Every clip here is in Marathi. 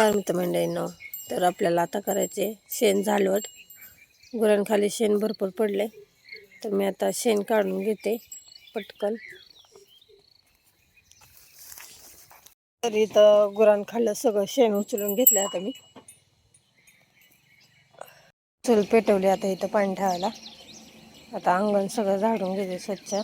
नमस्कार मित्रमंडळींनो तर आपल्याला आता करायचे शेण झालवट गुरांखाली शेण भरपूर पडले. तर मी आता शेण काढून घेते पटकन. तर इथं सगळं शेण उचलून घेतलं आता मी. चूल पेटवली आता इथं पाणी ठेवायला. आता अंगण सगळं झाडून घेते स्वच्छ.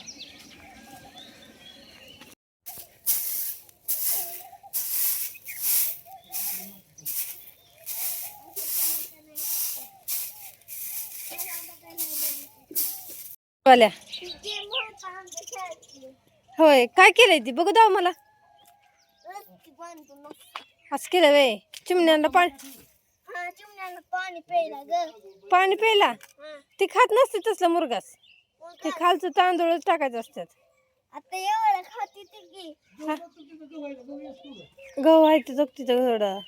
वाल्या होय काय केलंय ती? बघू दाव मला. असं केलं वे चिमण्याला पाणी पाणी प्यायला? ती खात नसते तसलं मुरगास. ते खालचं तांदूळच टाकायचं असतात आता एवढं की गहू आहे तिथं तिथं थोडं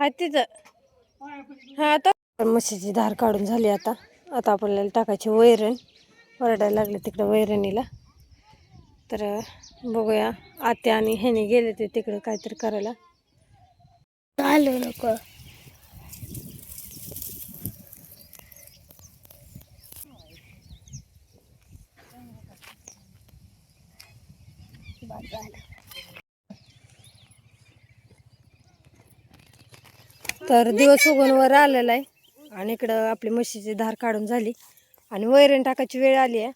आहे तिथं. हा आता म्हशीची धार काढून झाली आता. आता आपल्याला टाकायची वैरण. ओरडायला लागले तिकडं वैरणीला. तर बघूया. आत्या आणि ह्याने गेले ते तिकडं काहीतरी करायला. घालू नको. तर दिवस उगून वर आलेला आहे. आणि इकडं आपली म्हशीची धार काढून झाली. आणि वैरण टाकायची वेळ आली आहे.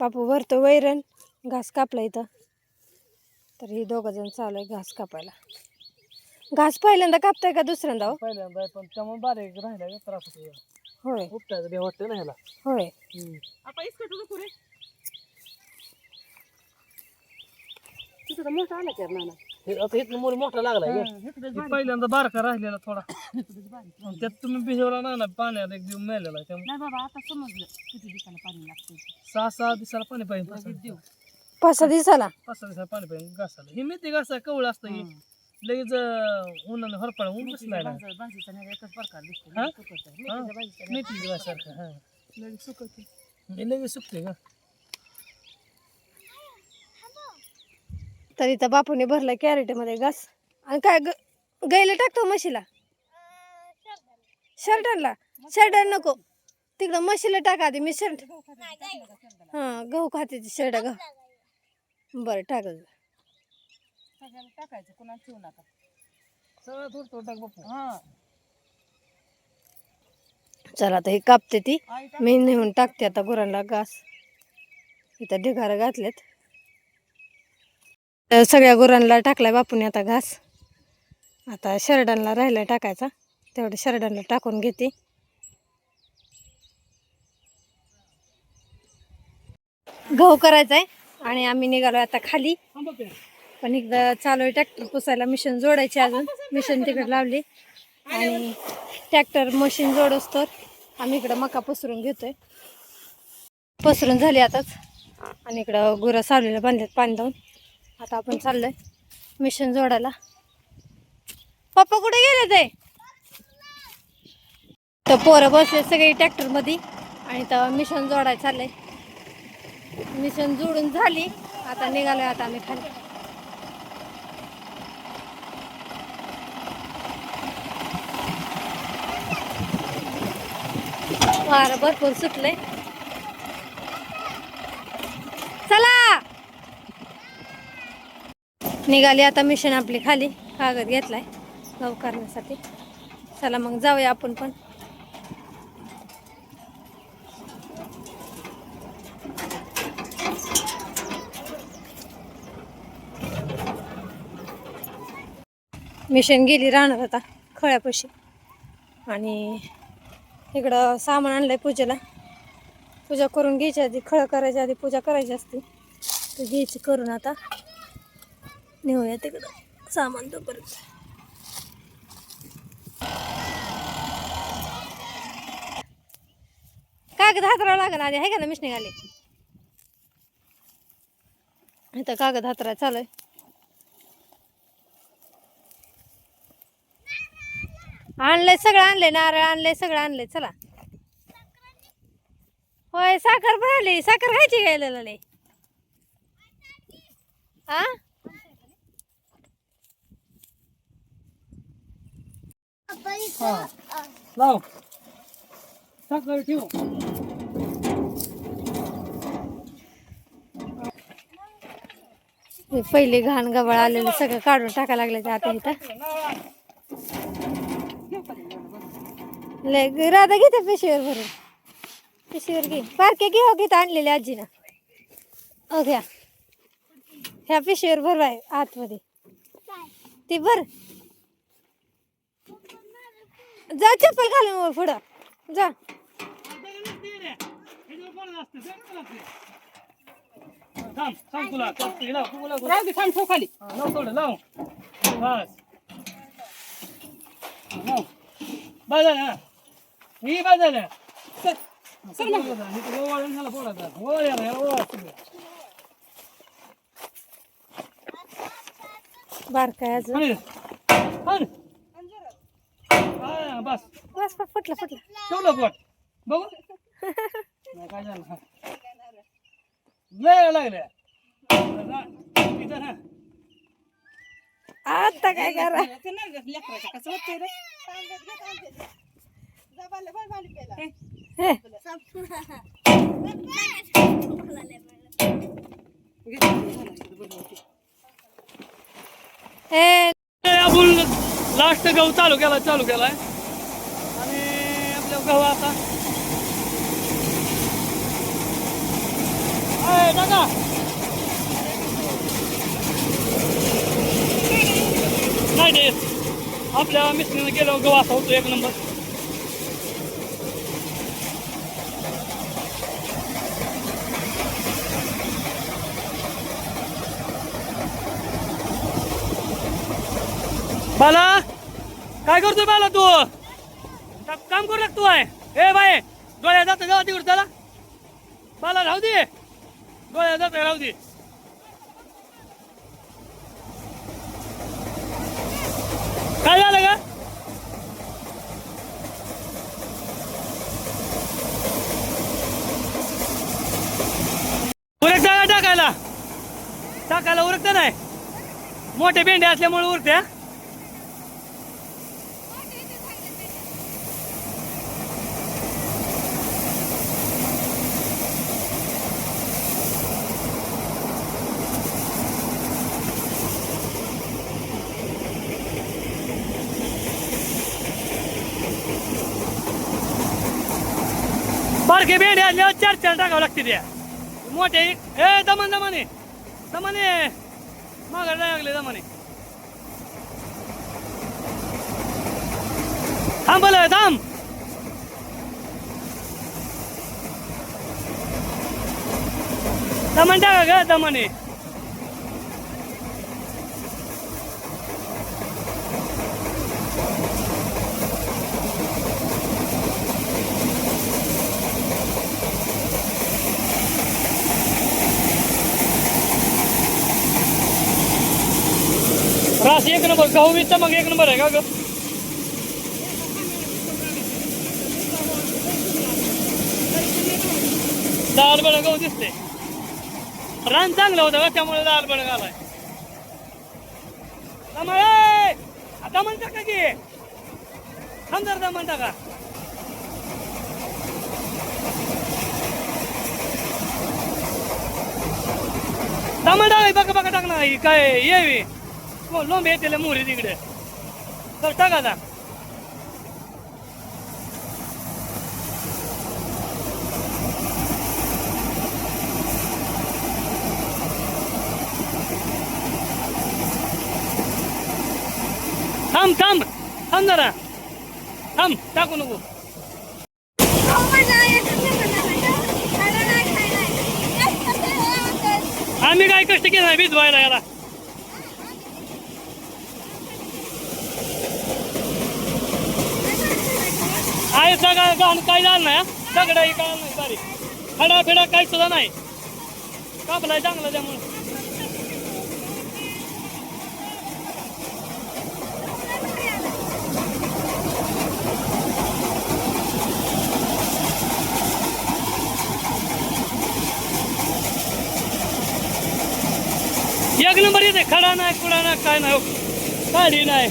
पापू भरतो वैरण घास कापला इथं. तर ही दोघं जण चालू आहे घास कापायला. घास पहिल्यांदा कापताय का दुसऱ्यांदा हो? पहिल्यांदा पण त्यामुळे बारीक राहिला का त्रास होतो जरा. होय. उपटायचं बी वाटतं ना ह्याला. होय. हे आता इथनं मोर मोठा लागलाय ग. हे पहिल्यांदा बारका राहिलेला थोडा. आणि त्यात तुम्ही भिजवला ना ना पाण्यात एक दिवस मेलेला त्यामुळे. नाही बाबा आता समजलं किती दिवसाला पाणी लागतं सहा सहा दिवसाला पाणी पाहिजे पाच सहा पाच सहा दिवसाला? पाच सहा दिवसाला पाणी पाहिजे घासाला हे मेथी घासा कवळ असतं हे. लगेच अं, उन्हाने हरपळा ऊन कसं लागला भाजी- भाजीचा नाही एकच प्रकार दिसतो. हा? लगेच सुकवतं. मेथीच्या भाजीचा नाही. मेथी घासारखं हा. लगेच सुकते हे लगेच सुकते का? तर इथं बापूने भरलाय कॅरेटमध्ये घास. आणि काय ग- गाईला टाकतो म्हशीला? शर्ट आणला शर्ट आण नको. तिकडं म्हशीला टाका आधी मी शर्ट. हां गहू खाते ती शर्ट गहू बरं टाक सगळ्याला टाकायचं कुणाला ठेवू नका. सगळं थोडं थोडं टाक बापू. हा. चला आता हे कापते ती. मी नेऊन टाकते आता गुरांना घास. इथं ढिगारा घातलेत. तर सगळ्या गुरांना टाकलाय बापूने आता घास. आता शरडांना राहिलाय टाकायचा. तेवढं शरडांना टाकून घेते. गहू करायचा आहे आणि आम्ही निघालो आता खाली. पण एकदा चालू आहे ट्रॅक्टर पुसायला. मिशन जोडायची अजून. मिशन तिकडे लावली. आणि ट्रॅक्टर मशीन जोड असतो आम्ही इकडं मका पसरून घेतोय. पसरून झाली आताच. आणि इकडं गुरं सावलीला बांधल्यात पाणी लावून. आता आपण चाललोय मिशन जोडायला. पप्पा कुठे गेले ते? तर पोरं बसले सगळे ट्रॅक्टरमध्ये आणि तर मिशन जोडायला चाललंय. मिशन जोडून झाली. आता निघालोय आता आम्ही खाली. वारं भरपूर सुटलंय. चला! निघाली आता मिशन आपली खाली. कागद घेतलाय गव करण्यासाठी. चला मग जाऊया आपण पण. मिशन गेली राहणार आता खळ्यापाशी. आणि इकडं सामान आणलंय पूजेला. पूजा करून घ्यायची आधी खळं करायची आधी पूजा करायची असते. तर घ्यायची करून आता. नेऊया तिकडं. सामान तोपर्यंत कागद हातरावं लागेल आधी आहे का ना मिशनी आले इथं कागद हातरा चालू आहे. आणलंय सगळं आणलंय नारळ आणलंय सगळं आणलंय चला. होय साखर पण आली साखर खायची गेलेलं हा हा. लाव. टाकावी ठेव. पहिले घाण गबाळ आलेलं सगळं काढून टाका लागलं ते आता इथं. लय राधा घेते पिशवीवर भरून. पिशवीवर घे. बारके घे हो घेत आणलेले आजीनं. हो घ्या. ह्या पिशवीवर भरवाय आतमध्ये. ती भर. जा चप्पल घालून वर पुढं जा थांब सांग तुला. राहू दे थांब ठेव खाली लाव थोडं लाव बस लाव बस झालं हा. ही बस झालं सर सर मग ओवाळून ह्याला फोडायचं. ओवाळ याला, याला ओवाळ सगळं. बारकाय अजून इथं. बस. बस बस, फुटलं फुटलं. ठेवलं पोट. बघू. नाही काय झालं. लय लागले इथं ना आता काय करा? ते नाही गं, लेकराचं कसं होतंय रे. हे, हे, आपण लास्ट गहू चालू केला चालू केलाय. गहू आता. अय, टाका नाही आपल्या मिस्त्रीने गेलो गहू असा होतो एक नंबर. बाला काय करतोय बाला तू? काम करू लागतो आहे. ए बाय डोळ्या जात जाऊ तिकडे त्याला बाला राहू दे. डोळ्या जात राहू दे. काय झालं का उरक टाकायला. टाकायला उरकत नाही. मोठे भेंडे असल्यामुळे उरत्या. हा? चार चार टाकावं लागते त्या. मोठे ए दमन दमाने दमाने माघार लागले दमाने थांब बोल थांब. दमन टाका ग दमाने बघ गहू वीसचा मग एक नंबर आहे का ग? लाल गहू दिसते रान चांगलं होतं का त्यामुळे लाल बळ घालाय आता म्हणता का की? थांबदार दमन टाका दमन टाका बघा बघा टाकणार काय येवी लोंबे येते मोहरी तिकडे तर टाका आता. थांब थांब. थांब जरा. थांब टाकू नको. आम्ही काय कष्ट केला नाही व्हायला याला. आहे सगळं घाण काय झालं नाही सगळं काय नाही सारी. खडा फिडा काही सुद्धा नाही. कापलाय चांगला त्यामुळे. एक नंबर येते खडा नाही कुडा नाही काय नाही हो. काढी नाही.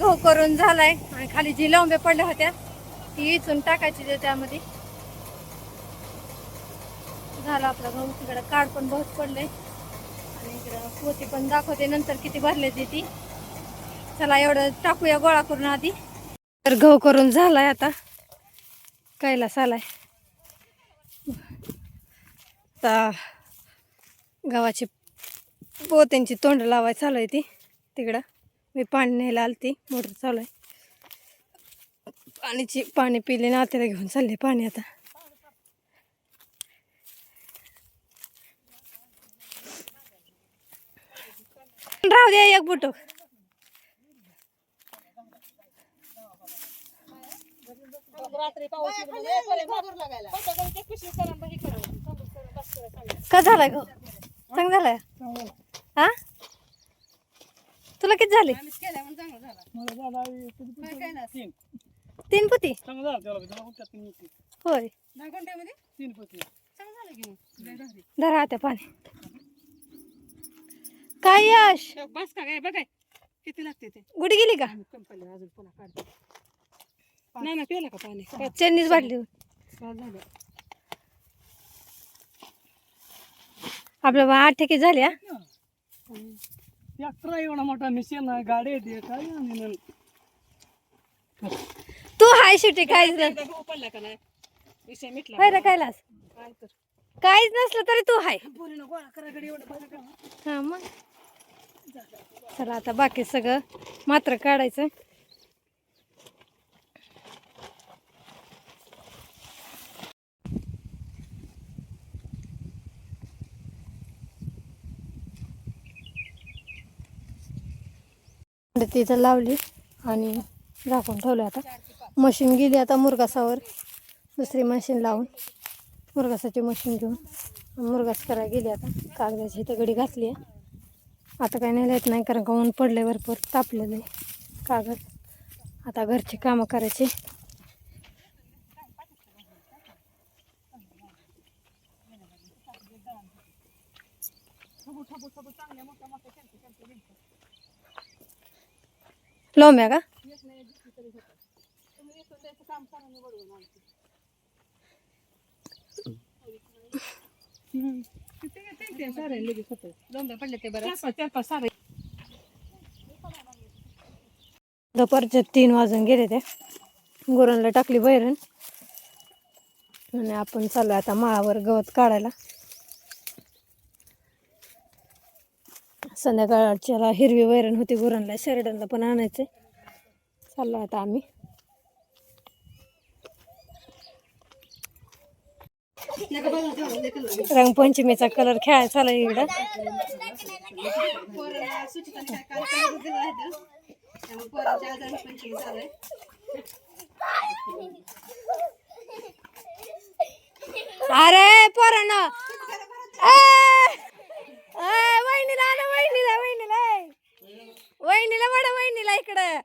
गहू करून झालाय. आणि खाली जी लांबे पडल्या होत्या ती इचून टाकायची ते त्यामध्ये. झालं आपला गहू. तिकडं काढ पण बहुत पडले आणि इकडं पोती पण दाखवते. नंतर किती भरले ते ती. चला एवढं टाकूया गोळा करून आधी. तर गहू करून झालाय आता. कैलास आलाय. आता गव्हाची पोत्यांची तोंड लावाय चालू आहे ती. तिकडं. मी पाणी न्यायला आलती मोटर चालू आहे. पाणीची पाणी पिले नात्याला घेऊन चालले पाणी आता. राहू द्या एक बुटो. का झालाय गो? चांग झालाय? हा? तुला किती झाले? तीन. तीन पुती? चांगलं झालं त्याला त्याला उलट्या तीन होती. होय. तीन पोती. धरा त्या पाणी. काय यश? बस का काय. बघाय किती लागते ते? गुडी गेली का? कंपनी अजून पुन्हा काढते. नाही ना पिला का पाणी. चेन्नीच झालं. आपल्या बा आठ ठेके झाली हा. ट्रॅक्टर एवढा मोठा मिशन आहे गाडी येते काय आणि तू हाय शेवटी काहीच नाही. गहू पडला का नाही? विषय मिटला. होय रे कैलास काय तर. काहीच नसलं तरी तू हाय. पोरीनं गोळा करा गडी एवढं बरं का? हा मग. चला आता बाकी सगळं मात्र काढायचं. तिथं लावली आणि झाकून ठेवलं आता. मशीन गेली आता मुरगासावर. दुसरी मशीन लावून मुरगासाची मशीन घेऊन. मुरगास करायला गेली आता. कागदाची इथं गडी घातली आहे. आता काही नाही येत नाही कारण का ऊन पडले भरपूर तापलेलं आहे. कागद. आता घरची कामं करायची. लोंब्या का सारे लगेच होतं लोम्या का? दुपारचे तीन वाजून गेले ते. गुरांना टाकली बैरण आणि आपण चालू आता माळावर गवत काढायला. संध्याकाळच्याला हिरवी वैरण होती गुरांना शेरडनला पण आणायचे चाललो आता आम्ही. रंगपंचमीचा कलर खेळायला चालू इकडं. अरे पोरांनो! वहिनीला आणा वहिनीला वहिनीला. वहिनीला वडा वहिनीला इकडं.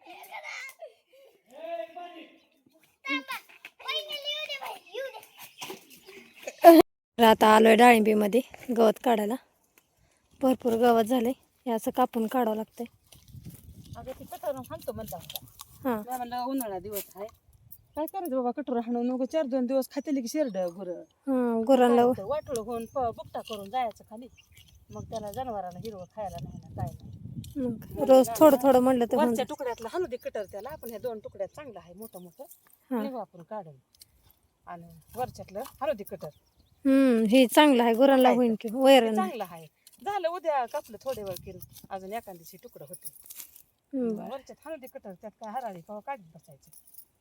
आता आलोय डाळिंबीमध्ये गवत काढायला. भरपूर गवत झाले असं कापून काढावं लागतंय. हां. मी म्हणलं उन्हाळा दिवस आहे. काय करायचं बाबा कटोर हाणून? नको चार दोन दिवस खाते की शेरड गुर. हां गुरांना वाटोळ होऊन बुकटा करून जायचं खाली. मग त्याला जनावरांना हिरवं खायला नाही ना काय नाही. मग रोज थोडं थोडं म्हणलं तर होऊन वरच्या तुकड्यातला हाणू दे कटर त्याला आपण ह्या दोन तुकड्यात चांगलं आहे मोठं मोठं. हां. निघू आपण काढून. आणि वरच्यातलं हाणू दे कटर. हम्म हे चांगलं आहे गुरांना होईन की वैरण. चांगलं आहे. झालं उद्या कापलं थोडे वेळ किर अजून एखाद्याची तुकडं होते. हम्म, वरच्यात हाणू दे कटर त्यात काय हराळी कवा काढत बसायचं.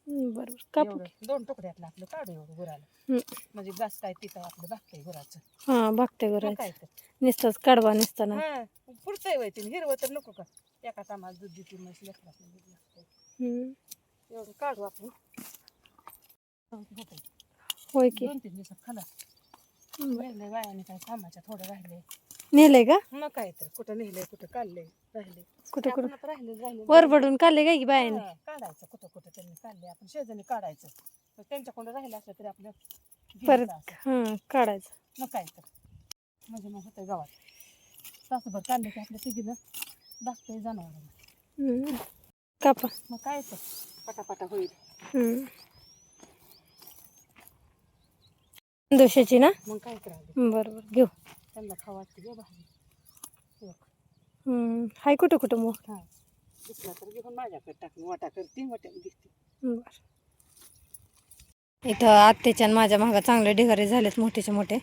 बरोबर. कापू एवढं दोन तुकड्यातलं आपलं काढू एवढं गुराला. हम्म. म्हणजे जास्त काय तिथं आपलं भागतंय गुराचं. हां काय तर. नुसतंच कडवा नसताना हा पुढचं वय तिने हिरवं तर नको का? एका टायमाला दूध देते म्हैस लेकराला दूध लागतंय. हम्म, एवढं काढू आपण. होय की. दोन तीन दिवसात खाला राहिले वायाने काय कामाच्या थोडं राहिले नेलंय का? मग काय तर कुठं नेलंय कुठं काढलंय. राहिले. कुठं कुठं? आपण आता राहिले राहिले वर पडून काढले काय की बायाने? हा, काढायचं कुठं कुठं त्यांनी काढले. आपण शेजारी काढायचं. मग त्यांच्याकडून राहिलं असलं तरी आपलं परत घ्यायचं असं. हां काढायचं. मग काय तर. म्हणजे मग होतंय गावात. तासभर काढलं की आपल्या तिघीनं दाखतंय जनावरांना. हम्म. कापा. मग काय तर. पटापटा होईल. हम्म. दोशाची ना? मग काय करावं बरोबर घेऊ. त्यांना खावा वाटते गे भाजी. हम्म. हाय कुठं कुठं मग? हा दिसला तर घेऊन माझ्याकडे टाकून वाटा करते वाट्याने दिसते. बर. इथं आत्याच्या आणि माझ्या मागं चांगले ढिगारे झालेत मोठेचे मोठे.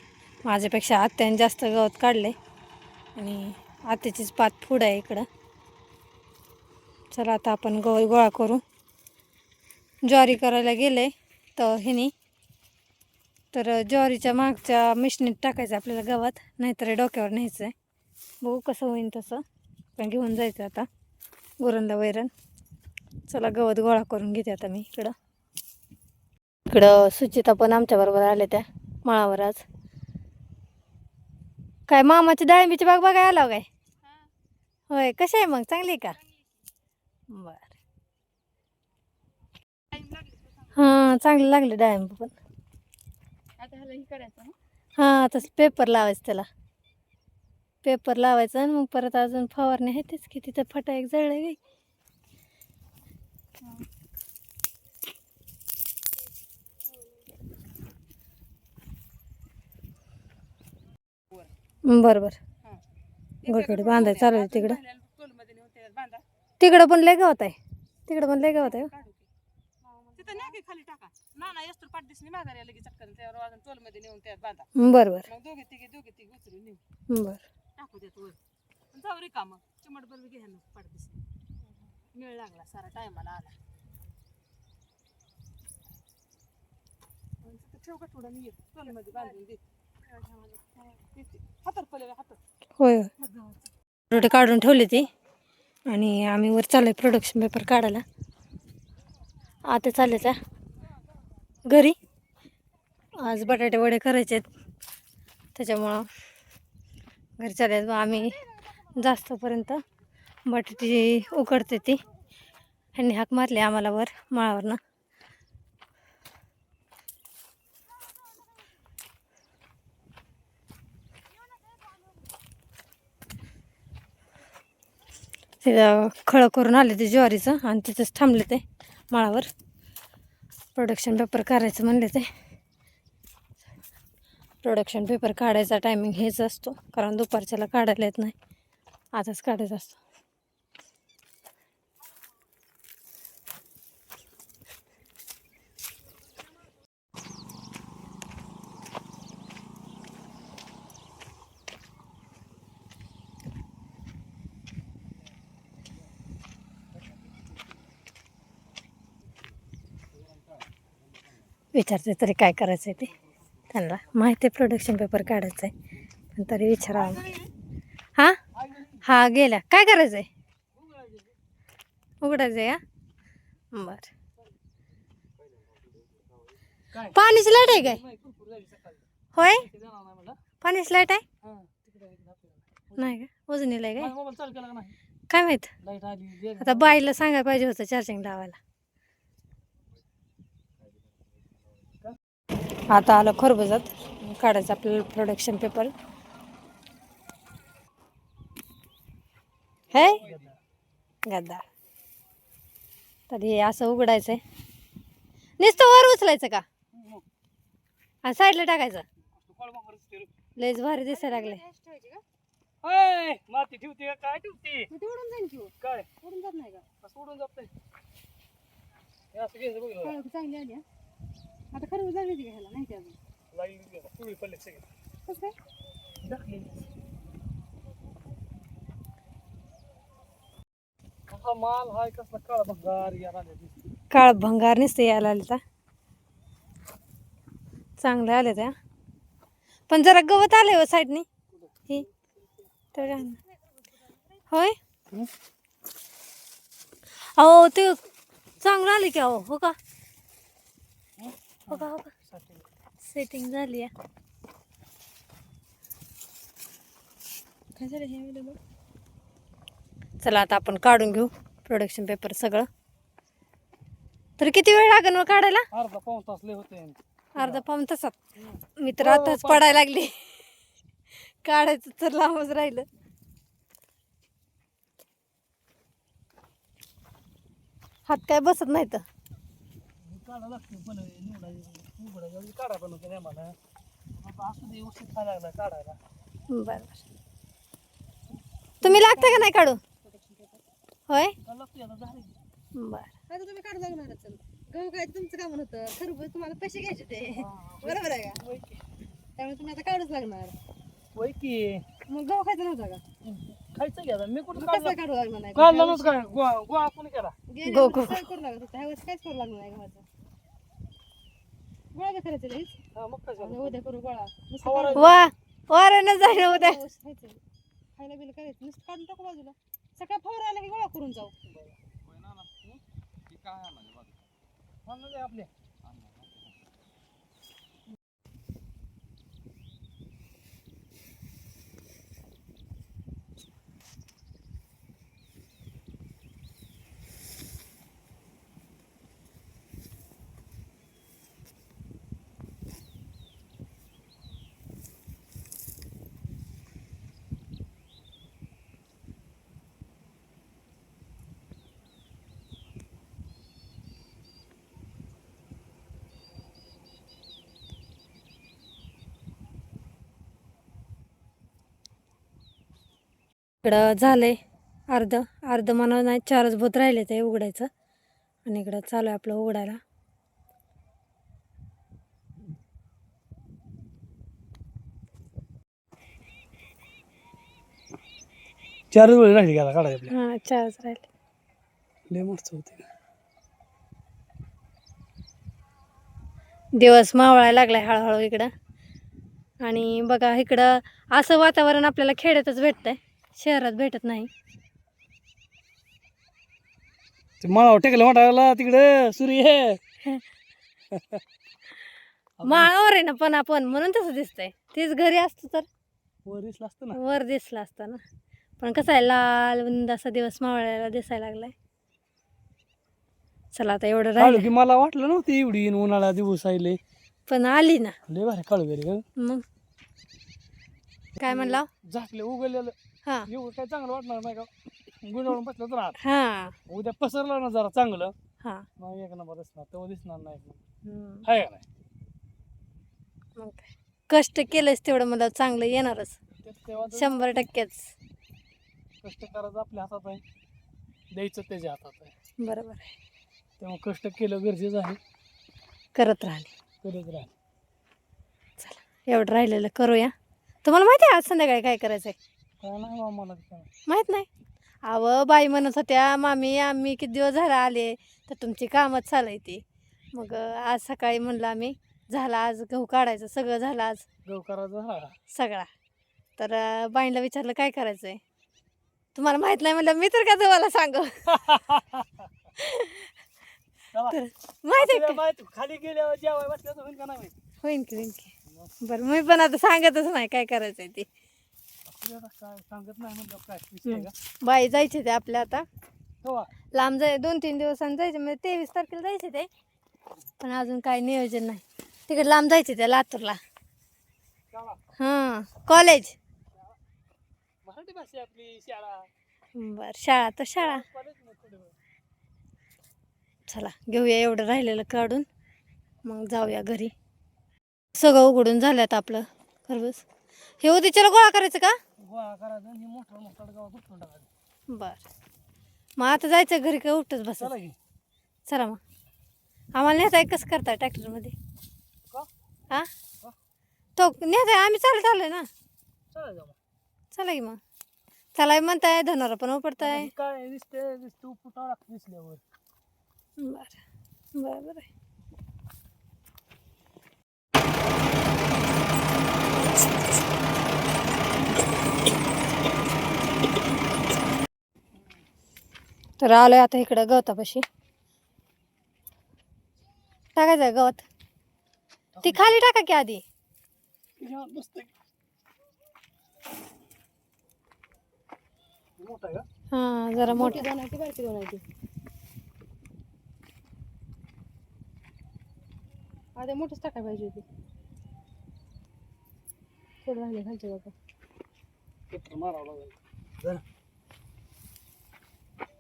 माझ्यापेक्षा आत्याने जास्त गवत काढले आणि आत्याचीच पात पुढं आहे इकडं. चला आता आपण गवत गोळा करू. ज्वारी करायला गेले तर ह्यानी तर ज्वारीच्या मागच्या मिशनीत टाकायचं आपल्याला गवत नाहीतर हे डोक्यावर न्यायचं आहे बघू कसं होईन तसं. पण घेऊन जायचं आता. गुरणला वैरण. चला गवत गोळा करून घेते आता मी इकडं. इकडं सुचिता पण आमच्या बरोबर आल्या त्या माळावर आज. काय मामाची डाळिंबीची बाग बघायला आला काय? होय कशी आहे मग? चांगली आहे का? बर. हां चांगलं लागलं डाळिंब पण. ही हां तसं पेपर लावायचं त्याला. पेपर लावायचं आणि मग परत अजून फवारणी आहे तेच की तिथं फटा एक जळलं गे बरं बरं हा. गोठवडी बांधाय चालू आहे तिकडं. तिकडं पण लय गवत आहे. तिकडं पण लय गवत आहे बरं बरं बरं. टाकू देत वर जाऊ रे का मग चिमट बरोबर घ्या ना पाठ दिसली मिळ लागला सारा टायमाला आला. ठेव का थोडं? मी टोलमध्ये बांधून देते. हातात पहिले हातात. होय होय. रोटे काढून ठेवली ती. आणि आम्ही वर चाललोय प्रोडक्शन पेपर काढायला. आता चालले त्या घरी. आज बटाटे वडे करायचे आहेत त्याच्यामुळं घरच्या चालले आम्ही जास्तपर्यंत बटाटी उकडते ती ह्यांनी हाक मारली आम्हाला वर माळावरनं. तिथं खळं करून आले ते ज्वारीचं आणि तिथंच थांबले ते माळावर. प्रोडक्शन पेपर करायचं म्हणले ते. प्रोडक्शन पेपर काढायचा टायमिंग हेच असतो. कारण दुपारच्याला काढायला येत नाही. आताच काढायचा असतो. विचारते तरी काय करायचं आहे ते. त्यांना माहिती आहे प्रोडक्शन पेपर काढायचं आहे पण तरी विचारावं. हां? हा गेल्या. काय करायचं आहे उघडायचं आहे का? बरं. पाणीची लाइट आहे काय? होय? पाणीची लाइट आहे? नाही का? वजनीला आहे काय? काय माहीत? आता बाईला सांगायला पाहिजे होतं चार्जिंग लावायला. आता आलं खरबुजात. काढायचं आपल्याला प्रोडक्शन पेपर हे? गद्दा. तर हे असं उघडायचंय. नुसतं वर उचलायचं का? आणि साईडला टाकायचं. लयच भारी दिसायला लागले माती ठेवते का? काय ठेवते? उडून जाईन की हो. काय? उडून जात नाही का? हे बघ जरा. काळोखी चांगली आली. आता खरं झाली होती का ह्याला नाही की? अजून लागली बघ, पिवळी पडले सगळे. कसं काय? कसा माल हाय कसला काळा भंगार या राहण्यात काळ भंगार नुसतं यायला आले तर चांगले आले त्या पण जरा गवत आले हो साईडनी हे होय? अहो ते चांगलं आले की अहो हो का? हो हो सेटिंग झाली काय हे. चला आता आपण काढून घेऊ प्रोडक्शन पेपर सगळं. तर किती वेळ लागेल मग काढायला? अर्धा पाऊन तास लय होते अर्धा पाऊन तासात. मी तर आताच पडायला लागली. काढायचं तर लांबच राहिलं. हात काय बसत नाही तर काढा लागतो पण निवडायचं उघडायचं म्हणजे काढा पण होतं मला असू दे लागला काढायला. बरं तुम्ही लागता का नाही काढू होय? काढा लागतो आता? झालं बरं. आता तुम्ही काढू लागणार चल. गहू काय तुमचं काम होतं? खरबूज तुम्हाला पैसे घ्यायचे ते. बरोबर आहे का? त्यामुळे तुम्ही आता काढूच लागणार. वय की. मग गहू खायचा नव्हता का? खायचं घ्या मी कुठं मग काढलं? कसं काढू लागणार नाही? काढलं नव्हतं काय गोवा गोवा आपण केला? गेल्या गहू वर्षी सगळं करू लागत होतं. ह्या वर्षी काहीच करू लागणार नाही गव्हाचं. गोळा करायचं लईच हा मग काय झालं? उद्या करू गोळा. नुसतं फवारा वा जाईल उद्या. पाऊस खायचं. खायला बिल करायचं. नुसतं काढून टाकू बाजूला. सकाळ फवारा आला की गोळा करून जाऊ. इकडं झालंय अर्ध अर्ध म्हणा नाही चारच भूत राहिले ते उघडायचं. आणि इकडं चालू आहे आपलं उघडायला. चारच वेळ राहिली गेला काढायला आपल्या. हां चारच राहिले. लय मस्त होते. दिवस मावळायला लागलाय हळूहळू इकडं. आणि बघा इकडं असं वातावरण आपल्याला खेड्यातच भेटतंय. शहरात भेटत नाही. ते माळावर टेकलं वाटायला तिकडे सूर्य माळावर आहे ना पण आपण म्हणून तसं दिसतंय. तेच घरी असतो तर. वर दिसलं असतं ना. वर दिसला असता ना. पण कसं आहे लाल उंद असा दिवस मावळायला दिसायला लागलाय. चला आता एवढं काळू राहिलं. की मला वाटलं नव्हतं एवढी उन्हाळा दिवस आले पण आली ना. लय भारी काळू गेली मग? काय म्हणला? झाकले उगवलेलं हा. एवढं काय चांगलं वाटणार नाही का? गुंडाळून बसलं तर हा. उद्या पसरलं ना जरा चांगलं हा. मग एक नंबर दिसणार तेव्हा दिसणार नाही. एक नंबर हम्म. आहे का नाही? मग काय. कष्ट केलंच तेवढं मला चांगलं येणारच. ते- तेव्हा तर शंभर टक्केच. कष्ट करायचं आपल्या हातात आहे. द्यायचं त्याच्या हातात आहे. बरोबर आहे. तेव्हा कष्ट केलं गरजेचं आहे. करत राहिले करत राहा एवढं राहिलेलं करूया. तुम्हाला माहिती आहे आज संध्याकाळी काय करायचंय? माहीत नाही. अव बाई म्हणत होत्या मामी आम्ही किती दिवस झाला आले तर तुमची कामच चालाय ती. मग आज सकाळी म्हणलं आम्ही झाला आज गहू काढायचं सगळं झालं आज. गहू करायचं सगळा. तर बाईंला विचारलं काय करायचं आहे तुम्हाला माहीत नाही म्हणलं मी तर का तुम्हाला सांगू. तर माहिती खाली गेल्यावर जेवाय? होईन की होईन की. बरं मी पण आता सांगतच नाही काय करायचंय ते. सांगत नाही म्हणलं काय विषय आहे का बाई जायचे ते आपल्या आता. तेव्हा लांब जाय दोन तीन दिवसांनी जायचे म्हणजे तेवीस तारखेला जायचे ते. पण अजून काय नियोजन नाही. तिकडे लांब जायचे ते लातूरला. शाळा. हां कॉलेज मराठी भाषा आहे आपली शाळा. बरं शाळा तर शाळा. कॉलेज नाही थोडं वेळ. चला घेऊया एवढं राहिलेलं काढून. मग जाऊया घरी. सगळं उघडून झाल्यात आपलं खरबूज हे उद्याच्याला गोळा करायचं का? गोळा करायचं आणि हे मोठं मोठं गावात उठून टाकायचं. बरं. मग आता जायचं घरी काय उठच बस चला की. चला मग. आम्हाला नेताय कसं करताय ट्रॅक्टरमध्ये. का? हा? तो नेताय आम्ही चालत आलोय ना. चला जाऊ चला की मग. चला म्हणताय धनारा पण उपडताय काय दिसते दिसते उपटा लागते दिसल्यावर. बरं. बरं बरं. तर आलोय आता इकडं गवतापाशी. टाकायचं आहे गवत? ती खाली टाका की आधी. हा जरा मोठी. मोठी दोन आहे ती बारकी दोन आहे ती आधी मोठीच टाकाय पाहिजे होती. थोडं राहिले खालचे बाबा पेपर मारावं लागेल. जरा.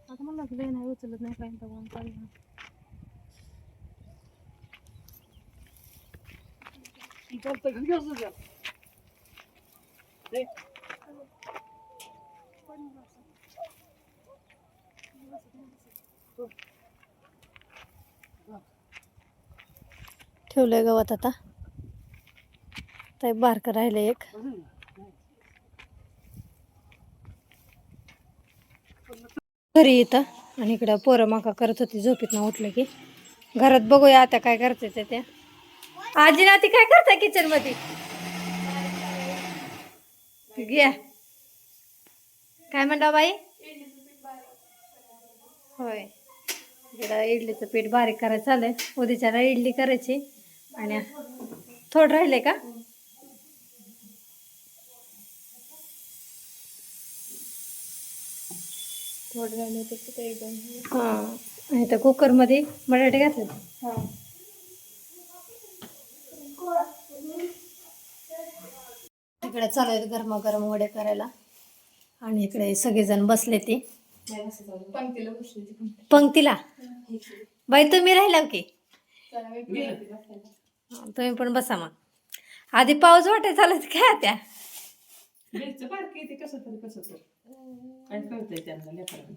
आता मला लय नाही उचलत नाही काय तर चाललं चालतंय घरी असं द्या. ते. ठेवलंय गवत आता. तर बारकं राहिलं एक. घरी येतं आणि इकडं पोरं माका करत होती झोपीत ना उठलं की. घरात बघूया आता काय करते ते त्या. आजी ना ती काय करताय किचनमध्ये? घ्या. काय म्हणता बाई? होय. इकडं इडलीचं पीठ बारीक करायचं चाललंय. उद्याच्याला इडली करायची. आणि थोडं राहिले का? थोडं राहिलं एकदम हां. आणि त्या कुकरमध्ये बटाटे घातले हा. इकडे चालू आहेत गरमागरम वडे करायला. आणि इकडे सगळेजण बसले ते. पंक्तीला? बसली ती पंक्ती पंक्तीला बाई तुम्ही राहिला की. हां, तुम्ही पण बसा मग. आधी पाऊस वाटाय चालत काय त्या कसं तरी कसं तर. काय कळतंय त्यांना सगळे.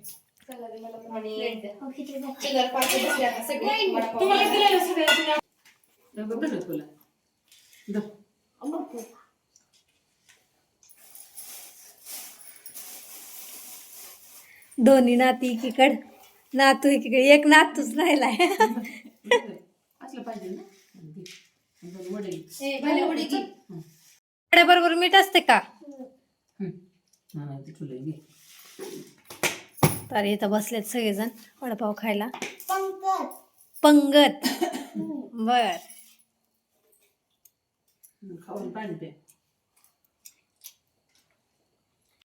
धर तुला. धर. दोन्ही नाती एकीकड नातू एकीकडे. एक नातूच राहिलाय. असलं पाहिजे ना. दे. दोन वडे ए, भले उडी घे. बरोबर मीठ असते का? हं. हा तर इथं बसलेत सगळेजण वडापाव खायला. पंगत. बर. खाऊन पाणी